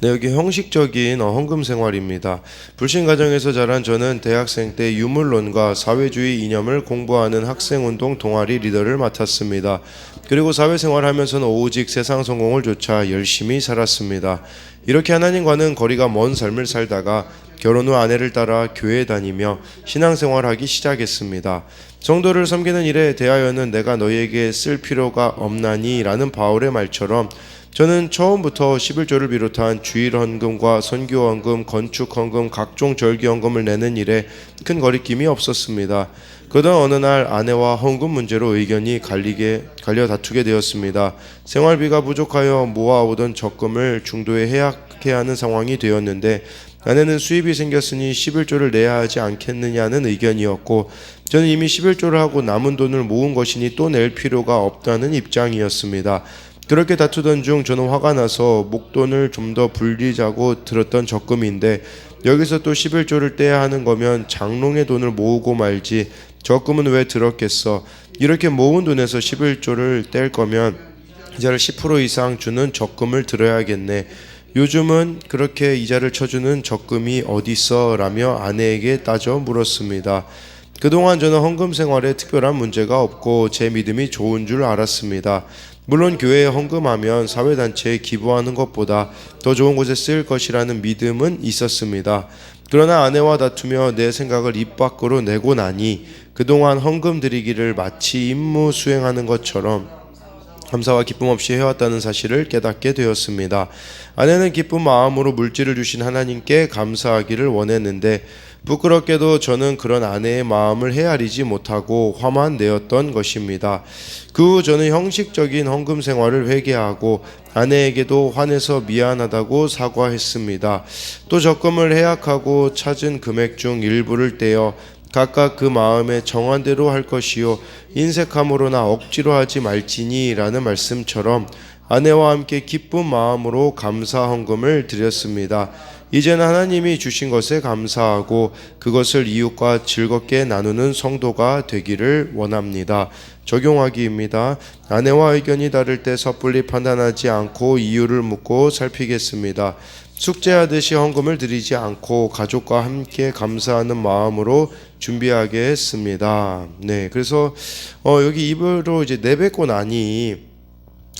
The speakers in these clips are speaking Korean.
네, 여기 형식적인 어, 헌금 생활입니다. 불신 가정에서 자란 저는 대학생 때 유물론과 사회주의 이념을 공부하는 학생운동 동아리 리더를 맡았습니다. 그리고 사회생활하면서는 오직 세상 성공을 쫓아 열심히 살았습니다. 이렇게 하나님과는 거리가 먼 삶을 살다가 결혼 후 아내를 따라 교회에 다니며 신앙생활하기 시작했습니다. 성도를 섬기는 일에 대하여는 내가 너희에게 쓸 필요가 없나니 라는 바울의 말처럼 저는 처음부터 11조를 비롯한 주일 헌금과 선교 헌금, 건축 헌금, 각종 절기 헌금을 내는 일에 큰 거리낌이 없었습니다. 그러던 어느 날 아내와 헌금 문제로 의견이 갈리게 갈려 다투게 되었습니다. 생활비가 부족하여 모아오던 적금을 중도에 해약해야 하는 상황이 되었는데 아내는 수입이 생겼으니 11조를 내야 하지 않겠느냐는 의견이었고 저는 이미 11조를 하고 남은 돈을 모은 것이니 또 낼 필요가 없다는 입장이었습니다. 그렇게 다투던 중 저는 화가 나서 목돈을 좀 더 불리자고 들었던 적금인데 여기서 또 11조를 떼야 하는 거면 장롱의 돈을 모으고 말지 적금은 왜 들었겠어? 이렇게 모은 돈에서 11조를 뗄 거면 이자를 10% 이상 주는 적금을 들어야겠네. 요즘은 그렇게 이자를 쳐주는 적금이 어딨어? 라며 아내에게 따져 물었습니다. 그동안 저는 헌금 생활에 특별한 문제가 없고 제 믿음이 좋은 줄 알았습니다. 물론 교회에 헌금하면 사회단체에 기부하는 것보다 더 좋은 곳에 쓰일 것이라는 믿음은 있었습니다. 그러나 아내와 다투며 내 생각을 입 밖으로 내고 나니 그동안 헌금 드리기를 마치 임무 수행하는 것처럼 감사와 기쁨 없이 해왔다는 사실을 깨닫게 되었습니다. 아내는 기쁜 마음으로 물질을 주신 하나님께 감사하기를 원했는데 부끄럽게도 저는 그런 아내의 마음을 헤아리지 못하고 화만 내었던 것입니다. 그 후 저는 형식적인 헌금 생활을 회개하고 아내에게도 화내서 미안하다고 사과했습니다. 또 적금을 해약하고 찾은 금액 중 일부를 떼어 각각 그 마음의 정한대로 할 것이요 인색함으로나 억지로 하지 말지니라는 말씀처럼 아내와 함께 기쁜 마음으로 감사 헌금을 드렸습니다. 이제는 하나님이 주신 것에 감사하고 그것을 이웃과 즐겁게 나누는 성도가 되기를 원합니다. 적용하기입니다. 아내와 의견이 다를 때 섣불리 판단하지 않고 이유를 묻고 살피겠습니다. 숙제하듯이 헌금을 드리지 않고 가족과 함께 감사하는 마음으로 준비하게 했습니다. 네, 그래서 어, 여기 입으로 이제 내뱉고 나니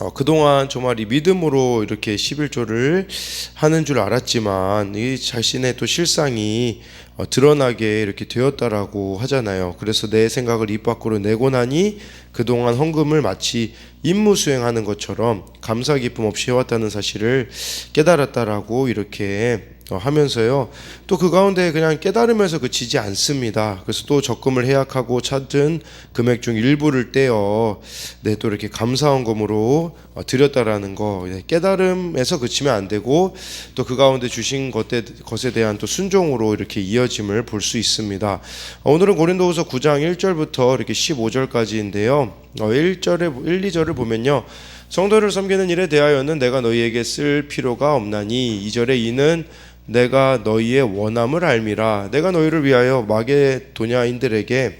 어, 그동안 정말 이 믿음으로 이렇게 11조를 하는 줄 알았지만 이 자신의 또 실상이 어, 드러나게 이렇게 되었다라고 하잖아요. 그래서 내 생각을 입 밖으로 내고 나니 그동안 헌금을 마치 임무 수행하는 것처럼 감사 기쁨 없이 해왔다는 사실을 깨달았다라고 이렇게 어, 하면서요. 또 그 가운데 그냥 깨달으면서 그치지 않습니다. 그래서 또 적금을 해약하고 찾은 금액 중 일부를 떼어 네, 또 이렇게 감사헌금으로 어, 드렸다라는 거 네, 깨달음에서 그치면 안 되고 또 그 가운데 주신 것에, 대한 또 순종으로 이렇게 이어짐을 볼 수 있습니다. 어, 오늘은 고린도후서 9장 1절부터 이렇게 15절까지인데요. 1절에 1, 2절을 보면요. 성도를 섬기는 일에 대하여는 내가 너희에게 쓸 필요가 없나니 2절에 이는 내가 너희의 원함을 알미라. 내가 너희를 위하여 마게도냐인들에게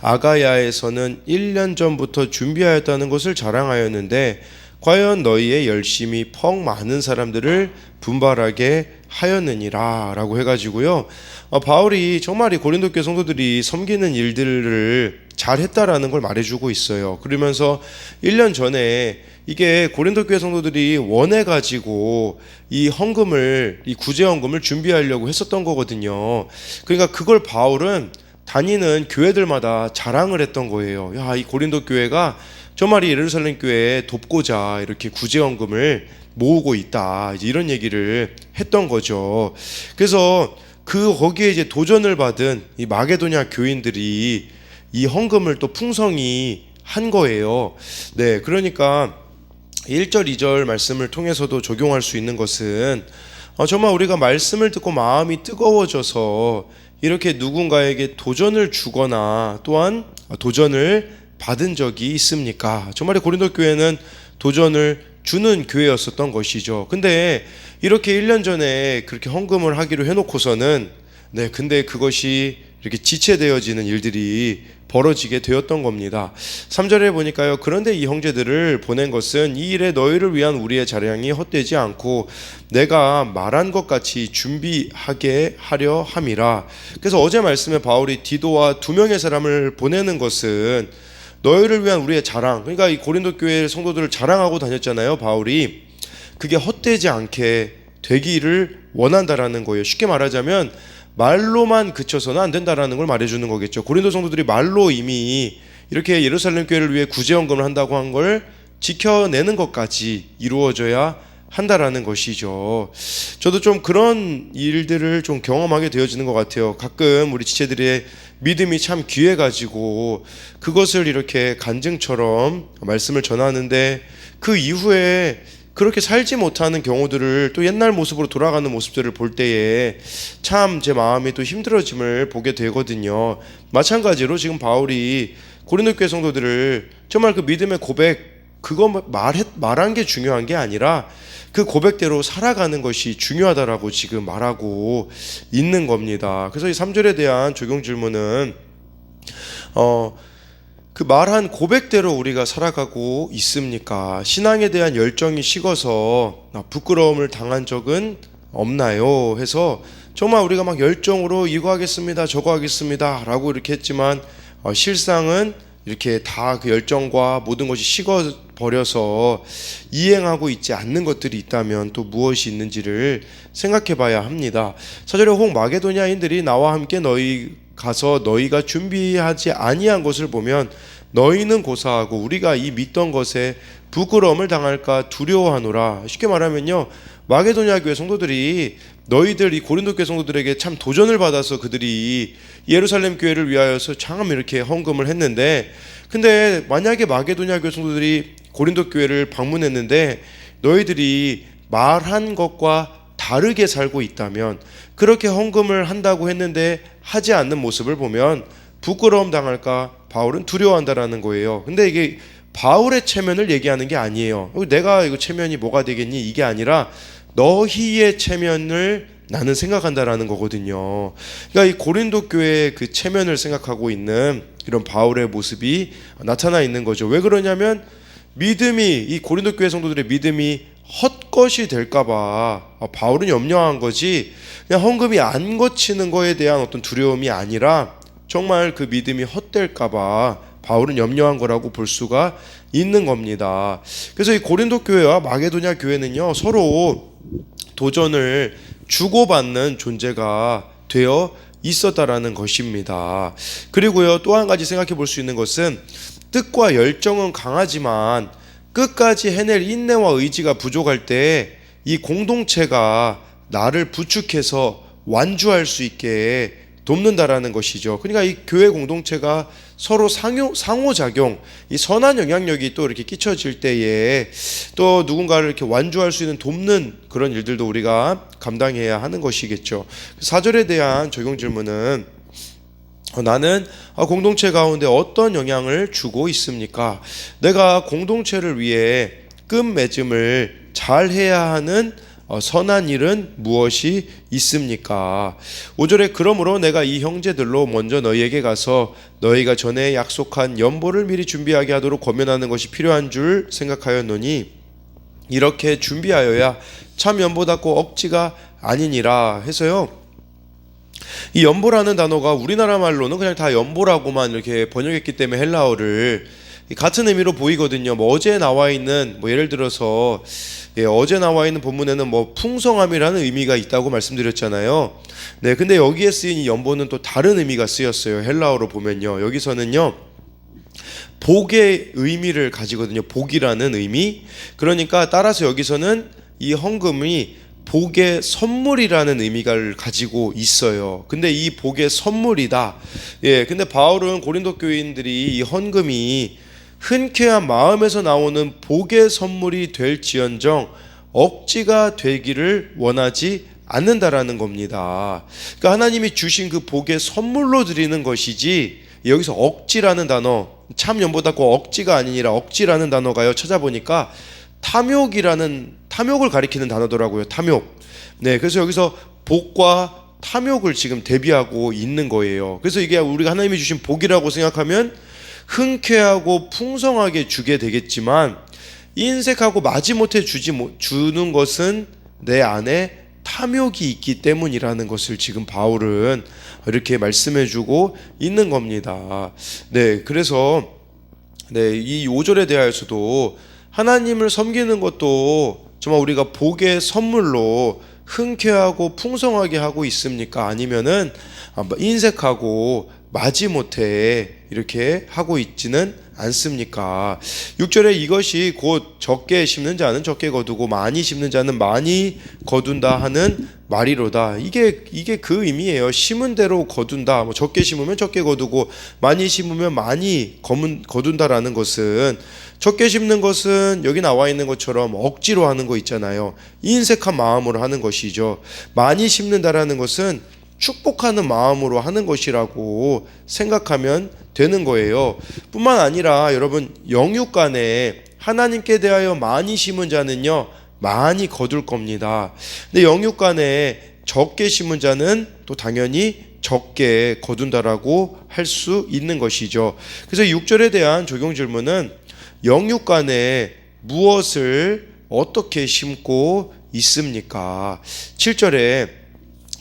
아가야에서는 1년 전부터 준비하였다는 것을 자랑하였는데 과연 너희의 열심이 퍽 많은 사람들을 분발하게 하였느니라 라고 해가지고요 어, 바울이 정말 이 고린도 교회 성도들이 섬기는 일들을 잘했다라는 걸 말해주고 있어요 그러면서 1년 전에 이게 고린도 교회 성도들이 원해 가지고 이 헌금을 이 구제 헌금을 준비하려고 했었던 거거든요. 그러니까 그걸 바울은 다니는 교회들마다 자랑을 했던 거예요. 야, 이 고린도 교회가 정말 이 예루살렘 교회에 돕고자 이렇게 구제 헌금을 모으고 있다. 이제 이런 얘기를 했던 거죠. 그래서 그 거기에 이제 도전을 받은 이 마게도냐 교인들이 이 헌금을 또 풍성히 한 거예요. 네, 그러니까 1절, 2절 말씀을 통해서도 적용할 수 있는 것은 어, 정말 우리가 말씀을 듣고 마음이 뜨거워져서 이렇게 누군가에게 도전을 주거나 또한 도전을 받은 적이 있습니까? 정말 고린도 교회는 도전을 주는 교회였었던 것이죠. 근데 이렇게 1년 전에 그렇게 헌금을 하기로 해놓고서는 네, 근데 그것이 이렇게 지체되어지는 일들이 벌어지게 되었던 겁니다. 3절에 보니까요. 그런데 이 형제들을 보낸 것은 이 일에 너희를 위한 우리의 자량이 헛되지 않고 내가 말한 것 같이 준비하게 하려 함이라. 그래서 어제 말씀에 바울이 디도와 두 명의 사람을 보내는 것은 너희를 위한 우리의 자랑. 그러니까 이 고린도 교회 성도들을 자랑하고 다녔잖아요. 바울이 그게 헛되지 않게 되기를 원한다라는 거예요. 쉽게 말하자면 말로만 그쳐서는 안 된다라는 걸 말해주는 거겠죠. 고린도 성도들이 말로 이미 이렇게 예루살렘 교회를 위해 구제헌금을 한다고 한 걸 지켜내는 것까지 이루어져야 한다라는 것이죠. 저도 좀 그런 일들을 좀 경험하게 되어지는 것 같아요. 가끔 우리 지체들의 믿음이 참 귀해 가지고 그것을 이렇게 간증처럼 말씀을 전하는데 그 이후에 그렇게 살지 못하는 경우들을 또 옛날 모습으로 돌아가는 모습들을 볼 때에 참 제 마음이 또 힘들어짐을 보게 되거든요. 마찬가지로 지금 바울이 고린도 교회 성도들을 정말 그 믿음의 고백 그거 말했 말한 게 중요한 게 아니라 그 고백대로 살아가는 것이 중요하다라고 지금 말하고 있는 겁니다. 그래서 이 3절에 대한 적용 질문은 어 그 말한 고백대로 우리가 살아가고 있습니까? 신앙에 대한 열정이 식어서 아, 부끄러움을 당한 적은 없나요? 해서 정말 우리가 막 열정으로 이거 하겠습니다, 저거 하겠습니다 라고 이렇게 했지만 어, 실상은 이렇게 다 그 열정과 모든 것이 식어 버려서 이행하고 있지 않는 것들이 있다면 또 무엇이 있는지를 생각해 봐야 합니다. 사절에 혹 마게도냐인들이 나와 함께 너희 가서 너희가 준비하지 아니한 것을 보면 너희는 고사하고 우리가 이 믿던 것에 부끄러움을 당할까 두려워하노라. 쉽게 말하면요. 마게도냐 교회 성도들이 너희들 이 고린도 교회 성도들에게 참 도전을 받아서 그들이 예루살렘 교회를 위하여서 참 이렇게 헌금을 했는데 근데 만약에 마게도냐 교회 성도들이 고린도 교회를 방문했는데 너희들이 말한 것과 다르게 살고 있다면 그렇게 헌금을 한다고 했는데 하지 않는 모습을 보면 부끄러움 당할까 바울은 두려워한다라는 거예요. 근데 이게 바울의 체면을 얘기하는 게 아니에요. 내가 이거 체면이 뭐가 되겠니? 이게 아니라 너희의 체면을 나는 생각한다라는 거거든요. 그러니까 이 고린도 교회의 그 체면을 생각하고 있는 이런 바울의 모습이 나타나 있는 거죠. 왜 그러냐면 믿음이 이 고린도 교회 성도들의 믿음이 헛것이 될까봐 바울은 염려한 거지 그냥 헌금이 안 거치는 거에 대한 어떤 두려움이 아니라 정말 그 믿음이 헛될까봐 바울은 염려한 거라고 볼 수가 있는 겁니다. 그래서 이 고린도 교회와 마게도냐 교회는요 서로 도전을 주고받는 존재가 되어 있었다라는 것입니다. 그리고요 또 한 가지 생각해 볼 수 있는 것은 뜻과 열정은 강하지만 끝까지 해낼 인내와 의지가 부족할 때 이 공동체가 나를 부축해서 완주할 수 있게 돕는다라는 것이죠. 그러니까 이 교회 공동체가 서로 상호, 상호작용, 이 선한 영향력이 또 이렇게 끼쳐질 때에 또 누군가를 이렇게 완주할 수 있는 돕는 그런 일들도 우리가 감당해야 하는 것이겠죠. 사절에 대한 적용 질문은 어, 나는 아, 공동체 가운데 어떤 영향을 주고 있습니까? 내가 공동체를 위해 끝맺음을 잘 해야 하는 어, 선한 일은 무엇이 있습니까? 5절에 그러므로 내가 이 형제들로 먼저 너희에게 가서 너희가 전에 약속한 연보를 미리 준비하게 하도록 권면하는 것이 필요한 줄 생각하였노니 이렇게 준비하여야 참 연보답고 억지가 아니니라 해서요. 이 연보라는 단어가 우리나라 말로는 그냥 다 연보라고만 이렇게 번역했기 때문에 헬라어를 같은 의미로 보이거든요. 뭐 어제 나와 있는 뭐 예를 들어서 예, 어제 나와 있는 본문에는 뭐 풍성함이라는 의미가 있다고 말씀드렸잖아요. 네, 근데 여기에 쓰인 이 연보는 또 다른 의미가 쓰였어요. 헬라어로 보면요. 여기서는요. 복의 의미를 가지거든요. 복이라는 의미. 그러니까 따라서 여기서는 이 헌금이 복의 선물이라는 의미를 가지고 있어요. 근데 이 복의 선물이다. 예, 근데 바울은 고린도 교인들이 이 헌금이 흔쾌한 마음에서 나오는 복의 선물이 될지언정 억지가 되기를 원하지 않는다라는 겁니다. 그러니까 하나님이 주신 그 복의 선물로 드리는 것이지 여기서 억지라는 단어 참 연보다고 억지가 아니라 억지라는 단어가요 찾아보니까 탐욕이라는 탐욕을 가리키는 단어더라고요. 탐욕. 네, 그래서 여기서 복과 탐욕을 지금 대비하고 있는 거예요. 그래서 이게 우리가 하나님이 주신 복이라고 생각하면 흔쾌하고 풍성하게 주게 되겠지만 인색하고 마지못해 주지 못- 주는 것은 내 안에 탐욕이 있기 때문이라는 것을 지금 바울은 이렇게 말씀해 주고 있는 겁니다. 네, 그래서 네, 이 5절에 대하여서도 하나님을 섬기는 것도 정말 우리가 복의 선물로 흔쾌하고 풍성하게 하고 있습니까? 아니면은 인색하고 마지못해 이렇게 하고 있지는 않습니까? 6절에 이것이 곧 적게 심는 자는 적게 거두고 많이 심는 자는 많이 거둔다 하는 말이로다. 이게 이게 그 의미예요. 심은 대로 거둔다. 뭐 적게 심으면 적게 거두고 많이 심으면 많이 거문, 거둔다라는 것은 적게 심는 것은 여기 나와 있는 것처럼 억지로 하는 거 있잖아요. 인색한 마음으로 하는 것이죠. 많이 심는다라는 것은 축복하는 마음으로 하는 것이라고 생각하면 되는 거예요. 뿐만 아니라 여러분 영육 간에 하나님께 대하여 많이 심은 자는요 많이 거둘 겁니다. 근데 영육 간에 적게 심은 자는 또 당연히 적게 거둔다라고 할 수 있는 것이죠. 그래서 6절에 대한 적용 질문은 영육 간에 무엇을 어떻게 심고 있습니까? 7절에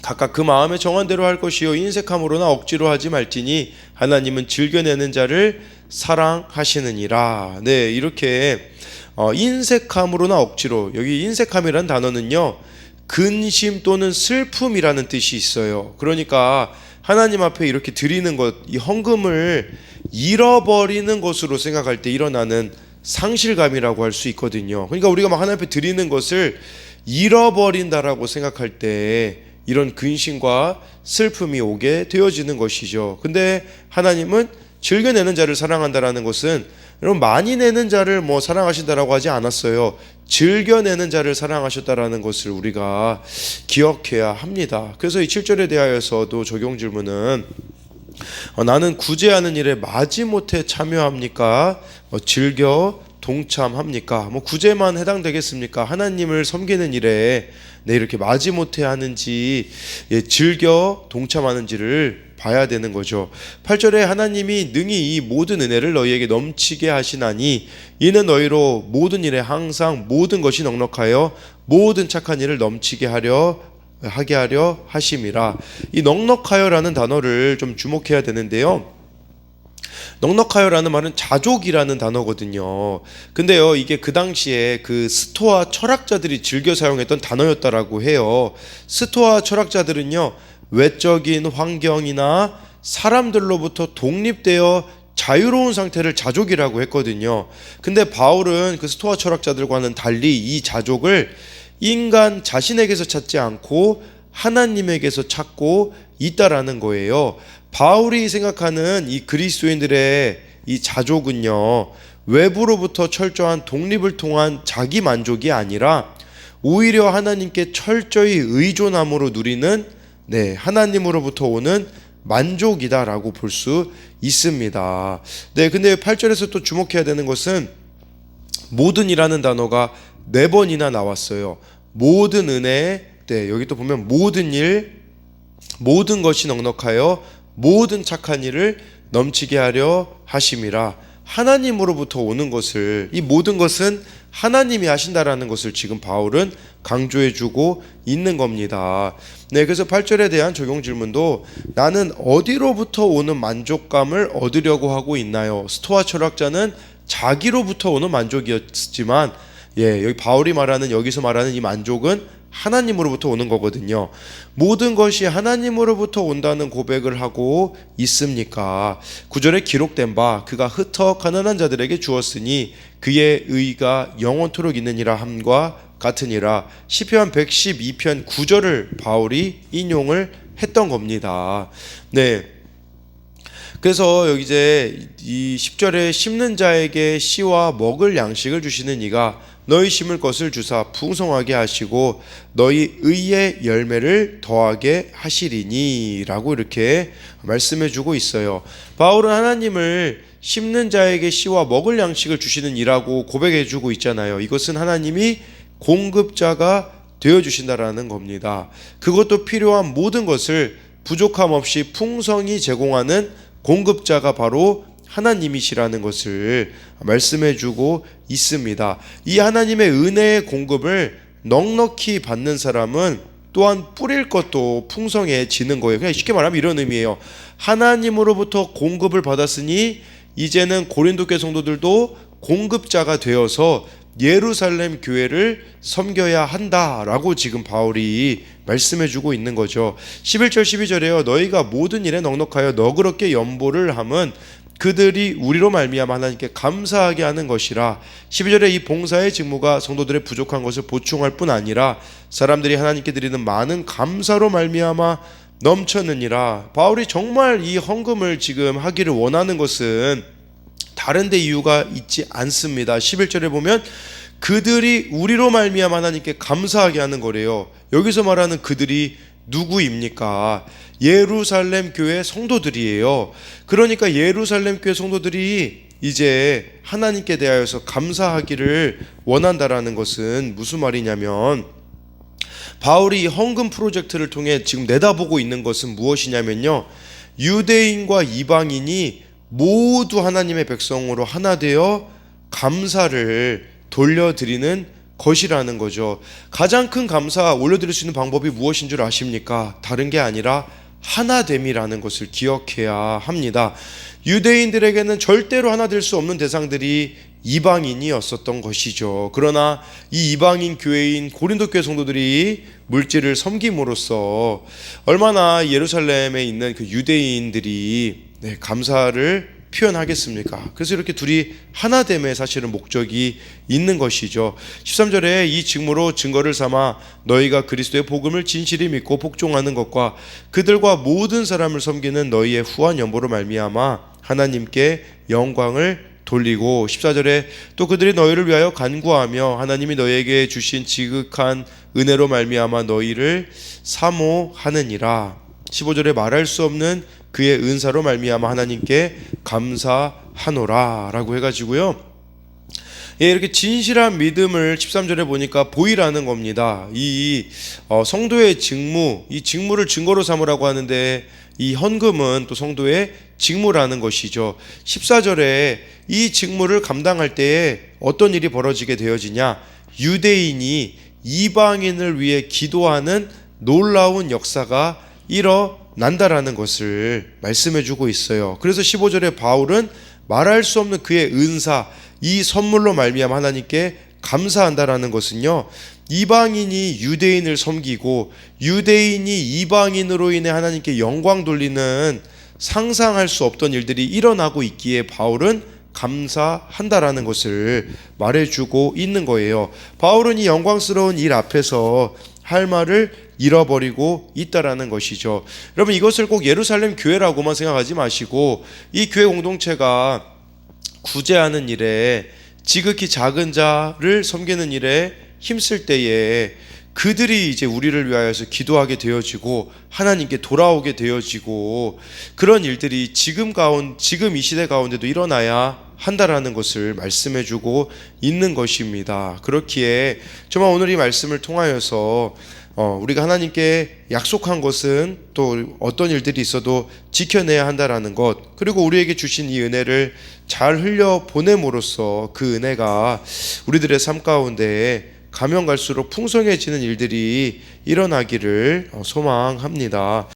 각각 그 마음에 정한 대로 할 것이요 인색함으로나 억지로 하지 말지니 하나님은 즐겨내는 자를 사랑하시느니라. 네, 이렇게 어, 인색함으로나 억지로 여기 인색함이라는 단어는요 근심 또는 슬픔이라는 뜻이 있어요. 그러니까 하나님 앞에 이렇게 드리는 것, 이 헌금을 잃어버리는 것으로 생각할 때 일어나는 상실감이라고 할 수 있거든요. 그러니까 우리가 막 하나님 앞에 드리는 것을 잃어버린다라고 생각할 때 이런 근심과 슬픔이 오게 되어지는 것이죠. 근데 하나님은 즐겨내는 자를 사랑한다라는 것은 여러분 많이 내는 자를 뭐 사랑하신다라고 하지 않았어요. 즐겨내는 자를 사랑하셨다라는 것을 우리가 기억해야 합니다. 그래서 이 7절에 대하여서도 적용 질문은 어, 나는 구제하는 일에 마지못해 참여합니까? 어, 즐겨 동참합니까? 뭐 구제만 해당되겠습니까? 하나님을 섬기는 일에 네, 이렇게 마지못해 하는지 예, 즐겨 동참하는지를 봐야 되는 거죠. 8절에 하나님이 능히 이 모든 은혜를 너희에게 넘치게 하시나니 이는 너희로 모든 일에 항상 모든 것이 넉넉하여 모든 착한 일을 넘치게 하려 하게 하려 하심이라. 이 넉넉하여라는 단어를 좀 주목해야 되는데요. 넉넉하여라는 말은 자족이라는 단어거든요. 근데요, 이게 그 당시에 그 스토아 철학자들이 즐겨 사용했던 단어였다라고 해요. 스토아 철학자들은요, 외적인 환경이나 사람들로부터 독립되어 자유로운 상태를 자족이라고 했거든요. 근데 바울은 그 스토아 철학자들과는 달리 이 자족을 인간 자신에게서 찾지 않고 하나님에게서 찾고 있다라는 거예요. 바울이 생각하는 이 그리스도인들의 이 자족은요, 외부로부터 철저한 독립을 통한 자기 만족이 아니라 오히려 하나님께 철저히 의존함으로 누리는 네, 하나님으로부터 오는 만족이다라고 볼 수 있습니다. 네, 근데 8절에서 또 주목해야 되는 것은 모든이라는 단어가 네 번이나 나왔어요. 모든 은혜, 네, 여기 또 보면 모든 일, 모든 것이 넉넉하여 모든 착한 일을 넘치게 하려 하심이라 하나님으로부터 오는 것을 이 모든 것은 하나님이 하신다라는 것을 지금 바울은 강조해 주고 있는 겁니다. 네, 그래서 8절에 대한 적용 질문도 나는 어디로부터 오는 만족감을 얻으려고 하고 있나요? 스토아 철학자는 자기로부터 오는 만족이었지만 예, 여기 바울이 말하는 여기서 말하는 이 만족은 하나님으로부터 오는 거거든요. 모든 것이 하나님으로부터 온다는 고백을 하고 있습니까? 구절에 기록된 바 그가 흩어 가난한 자들에게 주었으니 그의 의가 영원토록 있느니라 함과 같으니라. 시편 112편 9절을 바울이 인용을 했던 겁니다. 네. 그래서 여기 이제 이 10절에 심는 자에게 씨와 먹을 양식을 주시는 이가 너희 심을 것을 주사 풍성하게 하시고 너희 의의 열매를 더하게 하시리니라고 이렇게 말씀해 주고 있어요. 바울은 하나님을 심는 자에게 씨와 먹을 양식을 주시는 이라고 고백해 주고 있잖아요. 이것은 하나님이 공급자가 되어 주신다라는 겁니다. 그것도 필요한 모든 것을 부족함 없이 풍성히 제공하는 공급자가 바로 하나님이시라는 것을 말씀해 주고 있습니다. 이 하나님의 은혜의 공급을 넉넉히 받는 사람은 또한 뿌릴 것도 풍성해지는 거예요. 그냥 쉽게 말하면 이런 의미예요. 하나님으로부터 공급을 받았으니 이제는 고린도 교 성도들도 공급자가 되어서 예루살렘 교회를 섬겨야 한다라고 지금 바울이 말씀해 주고 있는 거죠. 11절 12절에요. 너희가 모든 일에 넉넉하여 너그럽게 연보를 함은 그들이 우리로 말미암아 하나님께 감사하게 하는 것이라 12절에 이 봉사의 직무가 성도들의 부족한 것을 보충할 뿐 아니라 사람들이 하나님께 드리는 많은 감사로 말미암아 넘쳤느니라 바울이 정말 이 헌금을 지금 하기를 원하는 것은 다른 데 이유가 있지 않습니다 11절에 보면 그들이 우리로 말미암아 하나님께 감사하게 하는 거래요 여기서 말하는 그들이 누구입니까? 예루살렘 교회 성도들이에요. 그러니까 예루살렘 교회 성도들이 이제 하나님께 대하여서 감사하기를 원한다라는 것은 무슨 말이냐면 바울이 이 헌금 프로젝트를 통해 지금 내다보고 있는 것은 무엇이냐면요. 유대인과 이방인이 모두 하나님의 백성으로 하나 되어 감사를 돌려드리는 것이라는 거죠. 가장 큰 감사 올려드릴 수 있는 방법이 무엇인 줄 아십니까? 다른 게 아니라 하나됨이라는 것을 기억해야 합니다. 유대인들에게는 절대로 하나 될 수 없는 대상들이 이방인이었었던 것이죠. 그러나 이 이방인 교회인 고린도 교회 성도들이 물질을 섬김으로써 얼마나 예루살렘에 있는 그 유대인들이 네, 감사를 표현하겠습니까? 그래서 이렇게 둘이 하나됨의 사실은 목적이 있는 것이죠. 13절에 이 직무로 증거를 삼아 너희가 그리스도의 복음을 진실히 믿고 복종하는 것과 그들과 모든 사람을 섬기는 너희의 후한 연보로 말미암아 하나님께 영광을 돌리고 14절에 또 그들이 너희를 위하여 간구하며 하나님이 너희에게 주신 지극한 은혜로 말미암아 너희를 사모하느니라 15절에 말할 수 없는 그의 은사로 말미암아 하나님께 감사하노라라고 해 가지고요. 예, 이렇게 진실한 믿음을 13절에 보니까 보이라는 겁니다. 이 어, 성도의 직무, 이 직무를 증거로 삼으라고 하는데 이 헌금은 또 성도의 직무라는 것이죠. 14절에 이 직무를 감당할 때에 어떤 일이 벌어지게 되어지냐? 유대인이 이방인을 위해 기도하는 놀라운 역사가 일어 난다라는 것을 말씀해 주고 있어요. 그래서 15절에 바울은 말할 수 없는 그의 은사, 이 선물로 말미암아 하나님께 감사한다라는 것은요. 이방인이 유대인을 섬기고 유대인이 이방인으로 인해 하나님께 영광 돌리는 상상할 수 없던 일들이 일어나고 있기에 바울은 감사한다라는 것을 말해주고 있는 거예요. 바울은 이 영광스러운 일 앞에서 할 말을 잃어버리고 있다라는 것이죠. 여러분 이것을 꼭 예루살렘 교회라고만 생각하지 마시고 이 교회 공동체가 구제하는 일에 지극히 작은 자를 섬기는 일에 힘쓸 때에 그들이 이제 우리를 위하여서 기도하게 되어지고 하나님께 돌아오게 되어지고 그런 일들이 지금 가운 지금 이 시대 가운데도 일어나야 한다라는 것을 말씀해 주고 있는 것입니다. 그렇기에 정말 오늘 이 말씀을 통하여서 어, 우리가 하나님께 약속한 것은 또 어떤 일들이 있어도 지켜내야 한다라는 것 그리고 우리에게 주신 이 은혜를 잘 흘려 보냄으로써 그 은혜가 우리들의 삶 가운데 가면 갈수록 풍성해지는 일들이 일어나기를 어, 소망합니다.